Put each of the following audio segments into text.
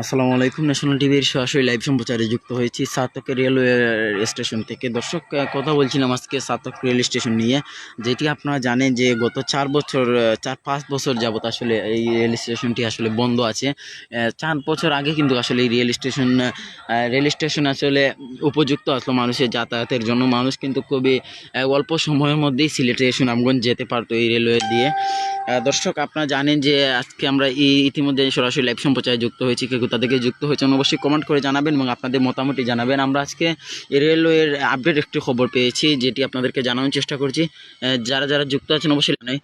আসসালামু আলাইকুম। ন্যাশনাল টিভির সরাসরি লাইভ সম্প্রচারে যুক্ত হয়েছি সাতক রেলওয়ে স্টেশন থেকে। দর্শক কথা বলছিলাম আজকে সাতক রেল স্টেশন নিয়ে, যেটি আপনারা জানেন যে গত চার বছর চার পাঁচ বছর যাবত আসলে এই রেল স্টেশনটি আসলে বন্ধ আছে। চার বছর আগে কিন্তু আসলে এই রেল স্টেশন রেল স্টেশন আসলে উপযুক্ত আসলো মানুষের যাতায়াতের জন্য। মানুষ কিন্তু খুবই অল্প সময়ের মধ্যেই সিলেটে সুনামগঞ্জ যেতে পারতো এই রেলওয়ে দিয়ে। দর্শক, আপনারা জানেন যে আজকে আমরা ইতিমধ্যে সরাসরি লাইভ সম্প্রচারে যুক্ত হয়েছি। কোথা থেকে যুক্ত হয়েছেন, অবশ্যই কমেন্ট করে জানাবেন এবং আপনাদের মতামতই জানাবেন। আমরা আজকে রেলওয়ের আপডেট একটি খবর পেয়েছি, যেটি আপনাদেরকে জানানোর চেষ্টা করছি। যারা যারা যুক্ত আছেন, অবশ্যই জানাই।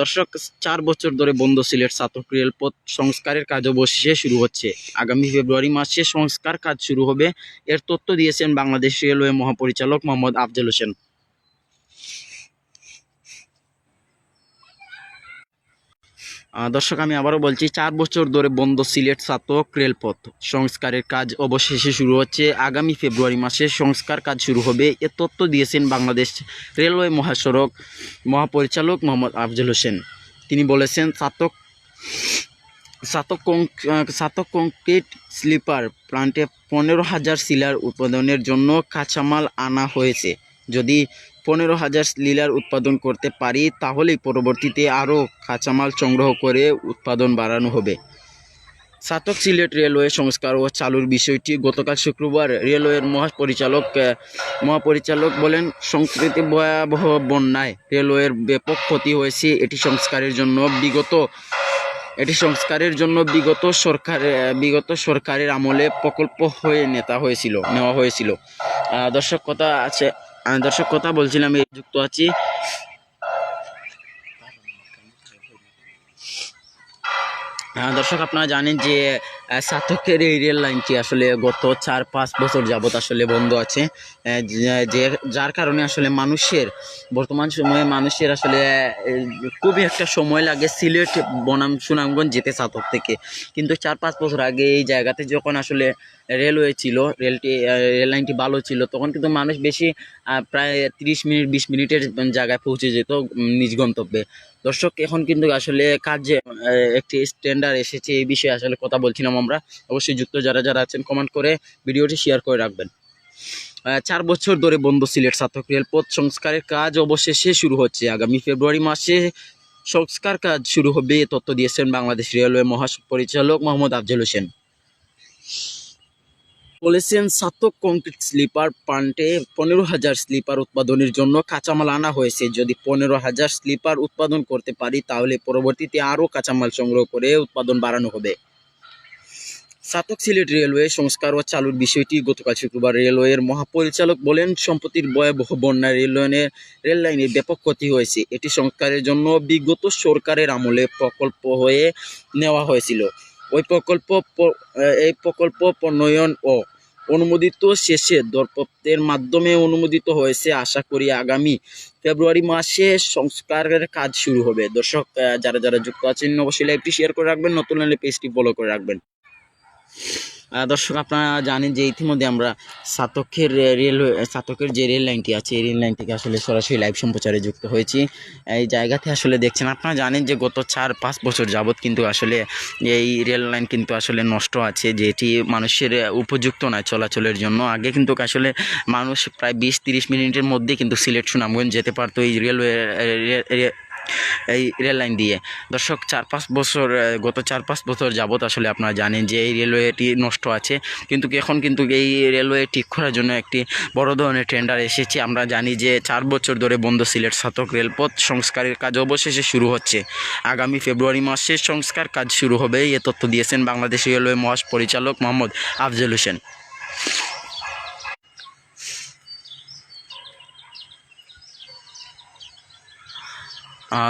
দর্শক, চার বছর ধরে বন্ধ সিলেট সাতক রেলপথ সংস্কারের কাজ অবশেষে শুরু হচ্ছে। আগামী ফেব্রুয়ারি মাসে সংস্কার কাজ শুরু হবে। এর তথ্য দিয়েছেন বাংলাদেশ রেলওয়ে মহাপরিচালক মোহাম্মদ আফজল হোসেন। দর্শক, আমি আবারও বলছি, চার বছর ধরে বন্ধ সিলেট সাতক রেলপথ। সংস্কারের কাজ অবশেষে শুরু হচ্ছে। আগামী ফেব্রুয়ারি মাসে সংস্কার কাজ শুরু হবে। এ তথ্য দিয়েছেন বাংলাদেশ রেলওয়ে মহাসড়ক মহাপরিচালক মোহাম্মদ আফজল হোসেন। তিনি বলেছেন সাতক সাতক সাতক কংক্রিট স্লিপার প্লান্টে পনেরো হাজার সিলার উৎপাদনের জন্য কাঁচামাল আনা হয়েছে। যদি পনেরো হাজার লিলার উৎপাদন করতে পারি, তাহলেই পরবর্তীতে আরও কাঁচামাল সংগ্রহ করে উৎপাদন বাড়ানো হবে। সাতক সিলেট রেলওয়ে সংস্কার ও চালুর বিষয়টি গতকাল শুক্রবার রেলওয়ের মহাপরিচালক মহাপরিচালক বলেন, সংস্কৃতি ভয়াবহ বন্যায় রেলওয়ের ব্যাপক ক্ষতি হয়েছে। এটি সংস্কারের জন্য বিগত, এটি সংস্কারের জন্য বিগত সরকার, বিগত সরকারের আমলে প্রকল্প হয়ে নেতা হয়েছিল, নেওয়া হয়েছিল। দর্শক, কথা আছে দর্শক কথা বলছিলাম এই যুক্ত আছি। আহ, দর্শক আপনারা জানেন যে সাতকের এই রেল লাইনটি আসলে গত চার পাঁচ বছর যাবত আসলে বন্ধ আছে। যে- যে, যার কারণে আসলে মানুষের, বর্তমান সময়ে মানুষের আসলে খুবই একটা সময় লাগে সিলেট, বনাম, সুনামগঞ্জ যেতে সাতক থেকে। কিন্তু চার পাঁচ বছর আগে এই জায়গাতে যখন আসলে রেলওয়ে ছিল, রেলটি রেল লাইনটি ভালো ছিল, তখন কিন্তু মানুষ বেশি প্রায় তিরিশ মিনিট, বিশ মিনিটের জায়গায় পৌঁছে যেত নিজ গন্তব্যে। দর্শক, এখন কিন্তু আসলে কাজে একটি স্ট্যান্ডার্ড এসেছে, এই বিষয়ে আসলে কথা বলছিলাম। আমরা অবশ্যই যুক্ত যারা যারা আছেন কমেন্ট করে ভিডিওটি শেয়ার করে রাখবেন। চার বছর ধরে বন্ধ সিলেট সাতক রেলপথ সংস্কারের কাজ অবশেষে শুরু হচ্ছে। আগামী ফেব্রুয়ারি মাসে সংস্কার কাজ শুরু হবে তথ্য দিয়েছেন বাংলাদেশ রেলওয়ে মহাপরিচালক মোহাম্মদ আফজল হোসেন। বলেছেন সাতক কংক্রিট স্লিপার প্লান্টে পনেরো হাজার স্লিপার উৎপাদনের জন্য কাঁচামাল আনা হয়েছে। যদি পনেরো হাজার স্লিপার উৎপাদন করতে পারি, তাহলে পরবর্তীতে আরও কাঁচামাল সংগ্রহ করে উৎপাদন বাড়ানো হবে। সাতক সিলেট রেলওয়ে সংস্কার ও চালুর বিষয়টি গতকাল শুক্রবার রেলওয়ের মহাপরিচালক বলেন সম্প্রতির ভয়াবহ বন্যায় রেল লাইনের ব্যাপক ক্ষতি হয়েছে। এটি সংস্কারের জন্য বিগত সরকারের আমলে প্রকল্প হয়ে নেওয়া হয়েছিল। ওই প্রকল্প এই প্রকল্প প্রণয়ন ও অনুমোদিত শেষে দরপত্রের মাধ্যমে অনুমোদিত হয়েছে। আশা করি আগামী ফেব্রুয়ারি মাসে সংস্কারের কাজ শুরু হবে। দর্শক যারা যারা যুক্ত আছেন, অবশ্যই লাইভটি শেয়ার করে রাখবেন। নতুন হলে পেজটি ফলো করে রাখবেন। দর্শক, আপনারা জানেন যে ইতিমধ্যে আমরা সাতকের রেল সাতকের যে রেল লাইনটি আছে, এই রেল লাইন থেকে আসলে সরাসরি লাইভ সম্প্রচারে যুক্ত হয়েছি। এই জায়গাতে আসলে দেখছেন, আপনারা জানেন যে গত চার, পাঁচ বছর যাবৎ কিন্তু আসলে এই রেল লাইন কিন্তু আসলে নষ্ট আছে, যেটি মানুষের উপযুক্ত নয় চলাচলের জন্য। আগে কিন্তু আসলে মানুষ প্রায় বিশ, তিরিশ মিনিটের মধ্যে কিন্তু সিলেট সুনামগঞ্জ যেতে পারতো। এই রেলওয়ে এই রেল লাইন দিয়ে। দর্শক, চার পাঁচ বছর গত চার পাঁচ বছর যাবত আসলে আপনারা জানেন যে এই রেলওয়েটি নষ্ট আছে। কিন্তু এখন কিন্তু এই রেলওয়ে ঠিক করার জন্য একটি বড় ধরনের টেন্ডার এসেছে। আমরা জানি যে চার বছর ধরে বন্ধ সিলেট সাতক রেলপথ সংস্কারের কাজ অবশেষে শুরু হচ্ছে। আগামী ফেব্রুয়ারি মাসে সংস্কার কাজ শুরু হবে। এ তথ্য দিয়েছেন বাংলাদেশ রেলওয়ে মহাস পরিচালক মোহাম্মদ আফজল হোসেন।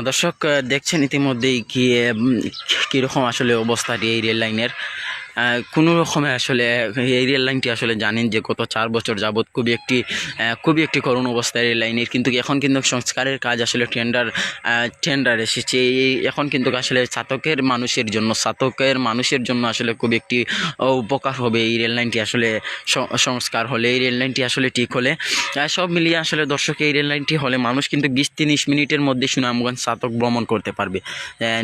দর্শক দেখছেন ইতিমধ্যেই কি কীরকম আসলে অবস্থাটি এই রেল লাইনের কোনো রকমে আসলে এই রেল লাইনটি আসলে জানেন যে গত চার বছর যাবৎ খুবই একটি খুবই একটি করুণ অবস্থায় রেল লাইনের কিন্তু এখন কিন্তু সংস্কারের কাজ আসলে টেন্ডার টেন্ডার এসেছে। এই এখন কিন্তু আসলে চাতকের মানুষের জন্য, চাতকের মানুষের জন্য আসলে খুব একটি উপকার হবে এই রেল লাইনটি আসলে সংস্কার হলে, এই রেল লাইনটি আসলে ঠিক হলে। সব মিলিয়ে আসলে দর্শক, এই রেল লাইনটি হলে মানুষ কিন্তু বিশ তিরিশ মিনিটের মধ্যে সুনামগঞ্জ চাতক ভ্রমণ করতে পারবে।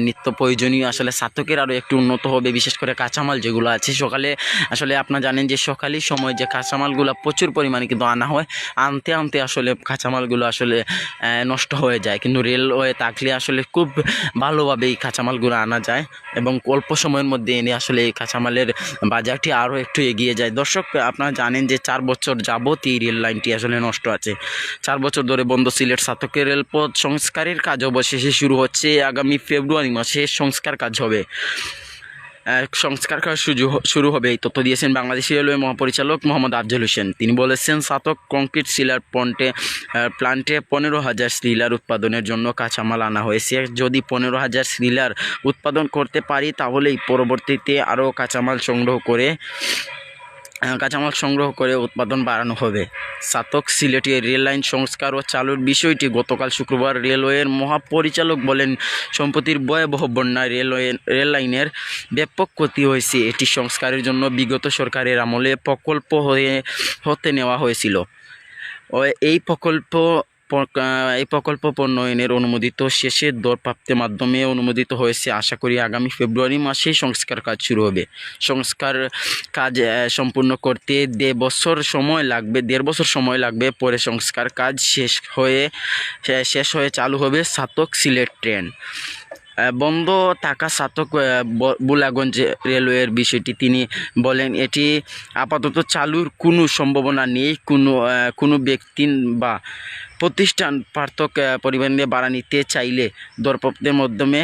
নিত্য প্রয়োজনীয় আসলে চাতকের আরও একটু উন্নত হবে, বিশেষ করে কাঁচামাল যেগুলো কাঁচামালগুলো আছে। সকালে আসলে আপনারা জানেন যে সকালের সময় যে কাঁচামালগুলো প্রচুর পরিমাণে কিন্তু আনা হয়। আনতে আনতে আসলে কাঁচামালগুলো আসলে নষ্ট হয়ে যায়। কিন্তু রেলওয়ে থাকলে আসলে খুব ভালোভাবে এই কাঁচামালগুলো আনা যায় এবং অল্প সময়ের মধ্যে এনে আসলে এই কাঁচামালের বাজারটি আরও একটু এগিয়ে যায়। দর্শক, আপনারা জানেন যে চার বছর যাবত এই রেল লাইনটি আসলে নষ্ট আছে। চার বছর ধরে বন্ধ সিলেট সাতকের রেলপথ সংস্কারের কাজ অবশেষে শুরু হচ্ছে। আগামী ফেব্রুয়ারি মাসে সংস্কার কাজ হবে। সংস্কার কাজ সুযোগ শুরু হবে। এই তথ্য দিয়েছেন বাংলাদেশ রেলওয়ে মহাপরিচালক মোহাম্মদ আফজল হোসেন। তিনি বলেছেন, সাতক কংক্রিট শিলার পন্টে প্লান্টে পনেরো হাজার সিলার উৎপাদনের জন্য কাঁচামাল আনা হয়েছে। যদি পনেরো হাজার সিলার উৎপাদন করতে পারি, তাহলেই পরবর্তীতে আরও কাঁচামাল সংগ্রহ করে কাঁচামাল সংগ্রহ করে উৎপাদন বাড়ানো হবে। সাতক সিলেটে রেললাইন সংস্কার ও চালুর বিষয়টি গতকাল শুক্রবার রেলওয়ের মহাপরিচালক বলেন, সম্প্রতির ভয়াবহ বন্যায় রেলওয়ে রেললাইনের ব্যাপক ক্ষতি হয়েছে। এটি সংস্কারের জন্য বিগত সরকারের আমলে প্রকল্প হয়ে, হতে নেওয়া হয়েছিল। এই প্রকল্প এই প্রকল্প প্রণয়নের অনুমোদিত শেষের দরপ্রাপ্তের মাধ্যমে অনুমোদিত হয়েছে আশা করি আগামী ফেব্রুয়ারি মাসেই সংস্কার কাজ শুরু হবে। সংস্কার কাজ সম্পূর্ণ করতে দেড় বছর সময় লাগবে, দেড় বছর সময় লাগবে পরে সংস্কার কাজ শেষ হয়ে শেষ হয়ে চালু হবে সাতক সিলেট ট্রেন। বন্ধ থাকা সাতক বুলাগঞ্জ রেলওয়ের বিষয়টি তিনি বলেন, এটি আপাতত চালুর কোনো সম্ভাবনা নেই। কোনো কোনো ব্যক্তি বা প্রতিষ্ঠান পার্থক পরিমাণে বাড়া নিতে চাইলে দরপত্রের মাধ্যমে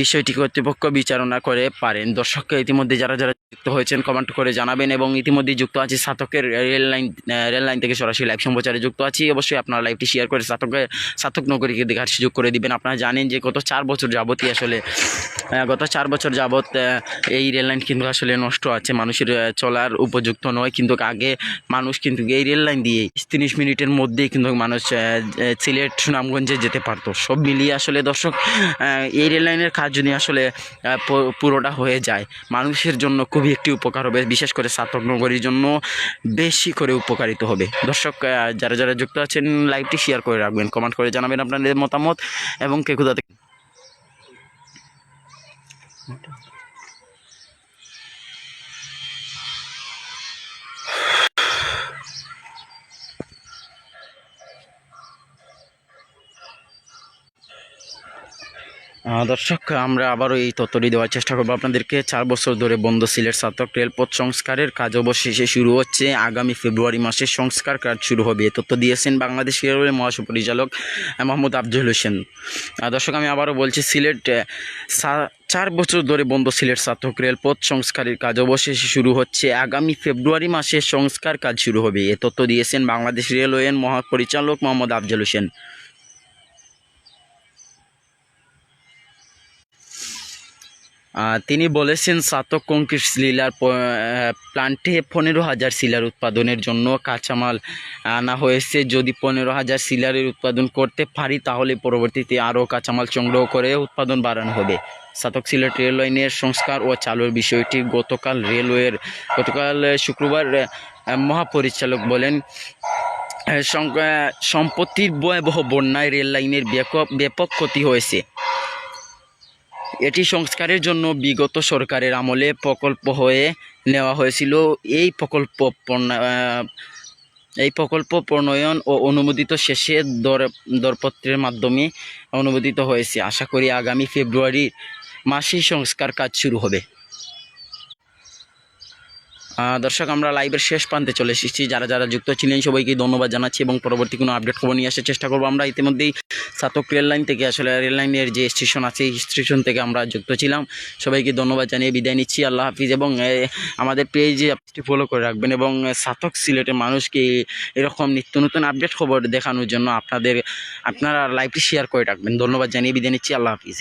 বিষয়টি কর্তৃপক্ষ বিচারণা করে পারেন। দর্শককে ইতিমধ্যে যারা যারা যুক্ত হয়েছেন কমেন্ট করে জানাবেন এবং ইতিমধ্যে যুক্ত আছে সাতকের রেল লাইন রেল লাইন থেকে সরাসরি লাইভ সম্প্রচারে যুক্ত আছি। অবশ্যই আপনারা লাইভটি শেয়ার করে সাতকের সাতক নগরীকে দেখার সুযোগ করে দিবেন। আপনারা জানেন যে গত চার বছর যাবতই আসলে গত চার বছর যাবত এই রেল লাইন কিন্তু আসলে নষ্ট আছে। মানুষের চলার উপযুক্ত নয়। কিন্তু আগে মানুষ কিন্তু এই রেল লাইন দিয়ে তিরিশ মিনিটের মধ্যেই কিন্তু মানুষ সিলেট, সুনামগঞ্জে যেতে পারতো। সব মিলিয়ে আসলে দর্শক এই রেল লাইনের কাজ যদি আসলে পুরোটা হয়ে যায়। মানুষের জন্য খুবই একটি উপকার হবে, বিশেষ করে সাতক নগরীর জন্য বেশি করে উপকারিত হবে। দর্শক যারা যারা যুক্ত আছেন, লাইভটি শেয়ার করে রাখবেন কমেন্ট করে জানাবেন আপনাদের মতামত এবং কে কোথা থেকে দর্শক আমরা আবারও এই তথ্যটি দেওয়ার চেষ্টা করব আপনাদেরকে। চার বছর ধরে বন্ধ সিলেট সাতক রেলপথ সংস্কারের কাজ অবশেষে শুরু হচ্ছে। আগামী ফেব্রুয়ারি মাসে সংস্কার কাজ শুরু হবে। এ তথ্য দিয়েছেন বাংলাদেশ রেলওয়ে মহাপরিচালক আহ, মোহাম্মদ আফজল হোসেন। দর্শক আমি আবারও বলছি সিলেট চার বছর ধরে বন্ধ সিলেট সাতক রেলপথ সংস্কারের কাজ অবশেষে শুরু হচ্ছে। আগামী ফেব্রুয়ারি মাসে সংস্কার কাজ শুরু হবে। এ তথ্য দিয়েছেন বাংলাদেশ রেলওয়ের মহাপরিচালক মোহাম্মদ আফজল হোসেন। তিনি বলেছেন, সাতক কংক্রিট সিলার প্লান্টে পনেরো হাজার সিলার উৎপাদনের জন্য কাঁচামাল আনা হয়েছে। যদি পনেরো হাজার সিলারের উৎপাদন করতে পারি, তাহলে পরবর্তীতে আরও কাঁচামাল সংগ্রহ করে উৎপাদন বাড়ানো হবে। সাতক সিলেট রেল লাইনের সংস্কার ও চালুর বিষয়টি গতকাল রেলওয়ের, গতকাল শুক্রবার মহাপরিচালক বলেন সম্পত্তির ভয়াবহ বন্যায় রেল লাইনের ব্যাপক ক্ষতি হয়েছে। এটি সংস্কারের জন্য বিগত সরকারের আমলে প্রকল্প হয়ে নেওয়া হয়েছিল। এই প্রকল্প এই প্রকল্প প্রণয়ন ও অনুমোদিত শেষে দর, দরপত্রের মাধ্যমে অনুমোদিত হয়েছে। আশা করি আগামী ফেব্রুয়ারি মাসেই সংস্কার কাজ শুরু হবে। দর্শক, আমরা লাইভের শেষ প্রান্তে চলে এসেছি। যারা যারা যুক্ত ছিলেন, সবাইকে ধন্যবাদ জানাচ্ছি এবং পরবর্তী কোনো আপডেট খবর নিয়ে আসার চেষ্টা করব। আমরা ইতিমধ্যেই সাতক রেল লাইন থেকে, আসলে রেল লাইনের যে স্টেশন আছে স্টেশন থেকে আমরা যুক্ত ছিলাম। সবাইকে ধন্যবাদ জানিয়ে বিদায় নিচ্ছি। আল্লাহ হাফিজ। এবং আমাদের পেজে আপনি ফলো করে রাখবেন এবং সাতক সিলেটের মানুষকে এরকম নিত্য নতুন আপডেট খবর দেখানোর জন্য আপনাদের, আপনারা লাইভটি শেয়ার করে রাখবেন। ধন্যবাদ জানিয়ে বিদায় নিচ্ছি। আল্লাহ হাফিজ।